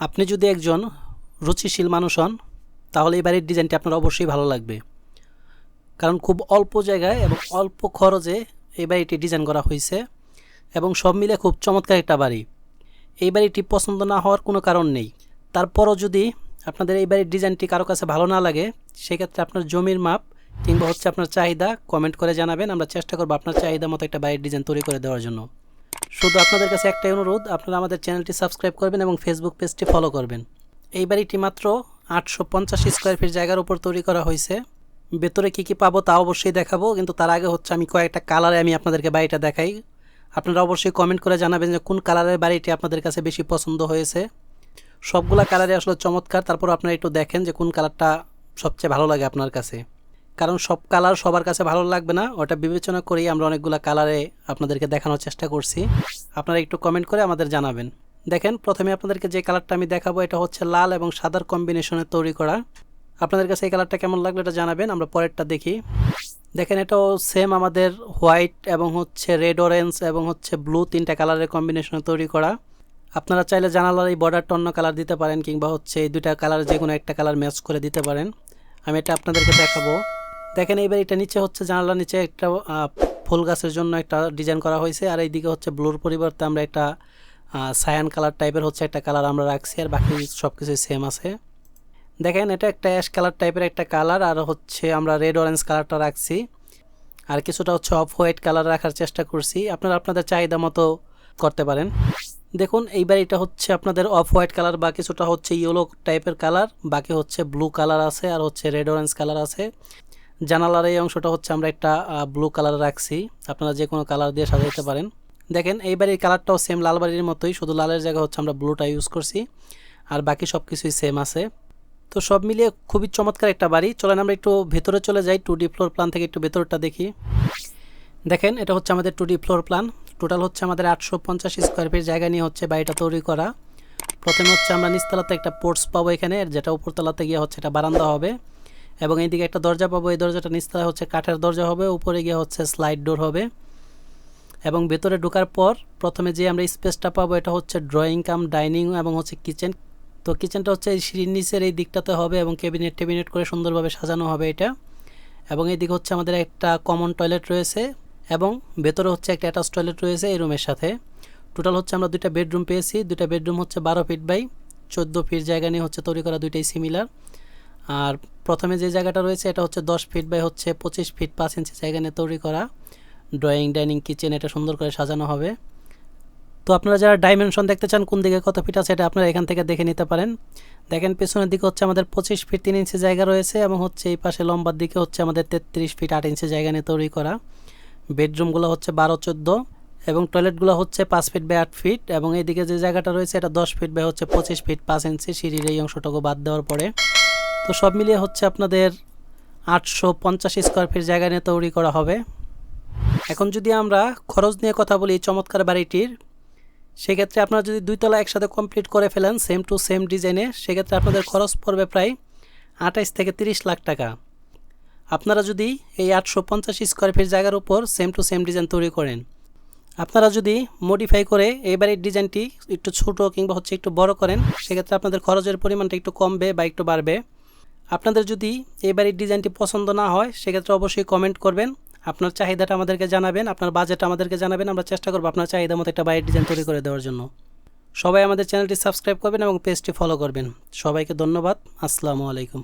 আপনি যদি একজন রুচিশীল মানুষ হন, তাহলে এই বাড়ির ডিজাইনটি আপনার অবশ্যই ভালো লাগবে। কারণ খুব অল্প জায়গায় এবং অল্প খরচে এই বাড়িটি ডিজাইন করা হয়েছে এবং সব মিলে খুব চমৎকার একটা বাড়ি। এই বাড়িটি পছন্দ না হওয়ার কোনো কারণ নেই। তারপরও যদি আপনাদের এই বাড়ির ডিজাইনটি কারও কাছে ভালো না লাগে, সেক্ষেত্রে আপনার জমির মাপ কিংবা হচ্ছে আপনার চাহিদা কমেন্ট করে জানাবেন। আমরা চেষ্টা করব আপনার চাহিদা মতো একটা বাড়ির ডিজাইন তৈরি করে দেওয়ার জন্য। শুধু আপনাদের কাছে একটাই অনুরোধ, আপনারা আমাদের চ্যানেলটি সাবস্ক্রাইব করবেন এবং ফেসবুক পেজটি ফলো করবেন। এই বাড়িটি মাত্র আটশো পঞ্চাশ স্কোয়ার ফিট জায়গার উপর তৈরি করা হয়েছে। ভেতরে কী কী পাবো তা অবশ্যই দেখাবো, কিন্তু তার আগে হচ্ছে আমি কয়েকটা কালারে আমি আপনাদেরকে বাড়িটা দেখাই। আপনারা অবশ্যই কমেন্ট করে জানাবেন যে কোন কালারের বাড়িটি আপনাদের কাছে বেশি পছন্দ হয়েছে। সবগুলা কালারে আসলে চমৎকার, তারপর আপনারা একটু দেখেন যে কোন কালারটা সবচেয়ে ভালো লাগে আপনার কাছে। কারণ সব কালার সবার কাছে ভালো লাগবে না। ওটা বিবেচনা করেই আমরা অনেকগুলো কালারে আপনাদেরকে দেখানোর চেষ্টা করছি। আপনারা একটু কমেন্ট করে আমাদের জানাবেন। দেখেন, প্রথমে আপনাদেরকে যে কালারটা আমি দেখাবো, এটা হচ্ছে লাল এবং সাদার কম্বিনেশনে তৈরি করা। আপনাদের কাছে এই কালারটা কেমন লাগল এটা জানাবেন, আমরা পরেরটা দেখি। দেখেন, এটাও সেম আমাদের হোয়াইট এবং হচ্ছে রেড অরেঞ্জ এবং হচ্ছে ব্লু তিনটা কালারের কম্বিনেশনে তৈরি করা। আপনারা চাইলে জানালার এই বর্ডারটা অন্য কালার দিতে পারেন, কিংবা হচ্ছে এই দুইটা কালার যে কোনো একটা কালার ম্যাচ করে দিতে পারেন। আমি এটা আপনাদেরকে দেখাবো। দেখেন এইবার এটা নিচে হচ্ছে জানালার নিচে একটা ফুল গাছের জন্য একটা ডিজাইন করা হয়েছে। আর এইদিকে হচ্ছে ব্লুর পরিবর্তে আমরা একটা সায়ান কালার টাইপের হচ্ছে একটা কালার আমরা রাখছি আর বাকি সব কিছুই সেম আছে। দেখেন এটা একটা অ্যাশ কালার টাইপের একটা কালার আর হচ্ছে আমরা রেড অরেঞ্জ কালারটা রাখছি। আর কিছুটা হচ্ছে অফ হোয়াইট কালার রাখার চেষ্টা করছি। আপনারা আপনাদের চাহিদা মতো করতে পারেন। দেখুন, এইবার এটা হচ্ছে আপনাদের অফ হোয়াইট কালার বা কিছুটা হচ্ছে ইয়েলো টাইপের কালার বাকি হচ্ছে ব্লু কালার আছে আর হচ্ছে রেড অরেঞ্জ কালার আছে। জানালার এই অংশটা হচ্ছে আমরা একটা ব্লু কালার রাখছি। আপনারা যে কোনো কালার দিয়ে সাজাইতে পারেন। দেখেন, এই বাড়ির কালারটাও সেম লাল বাড়ির মতোই, শুধু লালের জায়গা হচ্ছে আমরা ব্লুটা ইউজ করছি। আর বাকি সব কিছুই সেম আছে। তো সব মিলিয়ে খুবই চমৎকার একটা বাড়ি। চলেন আমরা একটু ভেতরে চলে যাই টু ডি ফ্লোর প্ল্যান থেকে একটু ভেতরটা দেখি। দেখেন, এটা হচ্ছে আমাদের two D floor plan total হচ্ছে আমাদের আটশো পঞ্চাশ স্কোয়ার ফিট জায়গা নিয়ে হচ্ছে বাড়িটা তৈরি করা। প্রথমে হচ্ছে আমরা নিচতলাতে একটা পোর্টস পাবো এখানে, যেটা উপরতলাতে গিয়ে হচ্ছে এটা বারান্দা হবে। এবং এইদিকে একটা দরজা পাবো। এই দরজাটা নিচতলায় হচ্ছে কাঠের দরজা হবে, উপরে গিয়ে হচ্ছে স্লাইড ডোর হবে। এবং ভেতরে ঢোকার পর প্রথমে যে আমরা স্পেসটা পাবো, এটা হচ্ছে ড্রয়িং কাম ডাইনিং এবং হচ্ছে কিচেন তো কিচেনটা হচ্ছে এই সিঁড়ির নিচের এই দিকটাতে হবে এবং ক্যাবিনেট টেবিনেট করে সুন্দরভাবে সাজানো হবে এটা। এবং এইদিকে হচ্ছে আমাদের একটা কমন টয়লেট রয়েছে এবং ভেতরে হচ্ছে একটা অ্যাটাচ টয়লেট রয়েছে এই রুমের সাথে। টোটাল হচ্ছে আমরা দুইটা বেডরুম পেয়েছি। দুইটা বেডরুম হচ্ছে বারো ফিট বাই চোদ্দ ফিট জায়গা নিয়ে হচ্ছে তৈরি করা দুইটাই সিমিলার আর প্রথমে যে জায়গাটা রয়েছে, এটা হচ্ছে দশ ফিট বাই হচ্ছে পঁচিশ ফিট পাঁচ ইঞ্চি জায়গা নিয়ে তৈরি করা। ড্রয়িং ডাইনিং কিচেন এটা সুন্দর করে সাজানো হবে। তো আপনারা যারা ডাইমেনশন দেখতে চান, কোন দিকে কত ফিট আছে, এটা আপনারা এখান থেকে দেখে নিতে পারেন। দেখেন, পেছনের দিকে হচ্ছে আমাদের পঁচিশ ফিট তিন ইঞ্চি জায়গা রয়েছে এবং হচ্ছে এই পাশে লম্বার দিকে হচ্ছে আমাদের তেত্রিশ ফিট আট ইঞ্চি জায়গা নিয়ে তৈরি করা। বেডরুমগুলো হচ্ছে বারো, চোদ্দ এবং টয়লেটগুলো হচ্ছে পাঁচ ফিট বাই আট ফিট এবং এইদিকে যে জায়গাটা রয়েছে, এটা দশ ফিট বাই হচ্ছে পঁচিশ ফিট পাঁচ ইঞ্চি সিঁড়ির এই অংশটুকু বাদ দেওয়ার পরে। তো সব মিলিয়ে হচ্ছে আপনাদের আটশো পঞ্চাশ স্কোয়ার ফিট জায়গা নিয়ে তৈরি করা হবে। এখন যদি আমরা খরচ নিয়ে কথা বলি চমৎকার বাড়িটির, সেক্ষেত্রে আপনারা যদি দুইতলা একসাথে কমপ্লিট করে ফেলেন সেম টু সেম ডিজাইনে সেক্ষেত্রে আপনাদের খরচ পড়বে প্রায় আঠাইশ থেকে তিরিশ লাখ টাকা। আপনারা যদি এই আটশো পঞ্চাশ স্কোয়ার ফিট জায়গার উপর সেম টু সেম ডিজাইন তৈরি করেন, আপনারা যদি মডিফাই করে এই বাড়ির ডিজাইনটি একটু ছোটো কিংবা হচ্ছে একটু বড় করেন, সেক্ষেত্রে আপনাদের খরচের পরিমাণটা একটু কমবে বা একটু বাড়বে। আপনাদের যদি এই বাড়ির ডিজাইনটি পছন্দ না হয়, সেক্ষেত্রে অবশ্যই কমেন্ট করবেন। আপনার চাহিদাটা আমাদেরকে জানাবেন, আপনার বাজেট আমাদেরকে জানাবেন, আমরা চেষ্টা করব আপনার চাহিদা মতো একটা বাড়ির ডিজাইন তৈরি করে দেওয়ার জন্য। সবাই আমাদের চ্যানেলটি সাবস্ক্রাইব করবেন এবং পেজটি ফলো করবেন। সবাইকে ধন্যবাদ, আসসালামু আলাইকুম।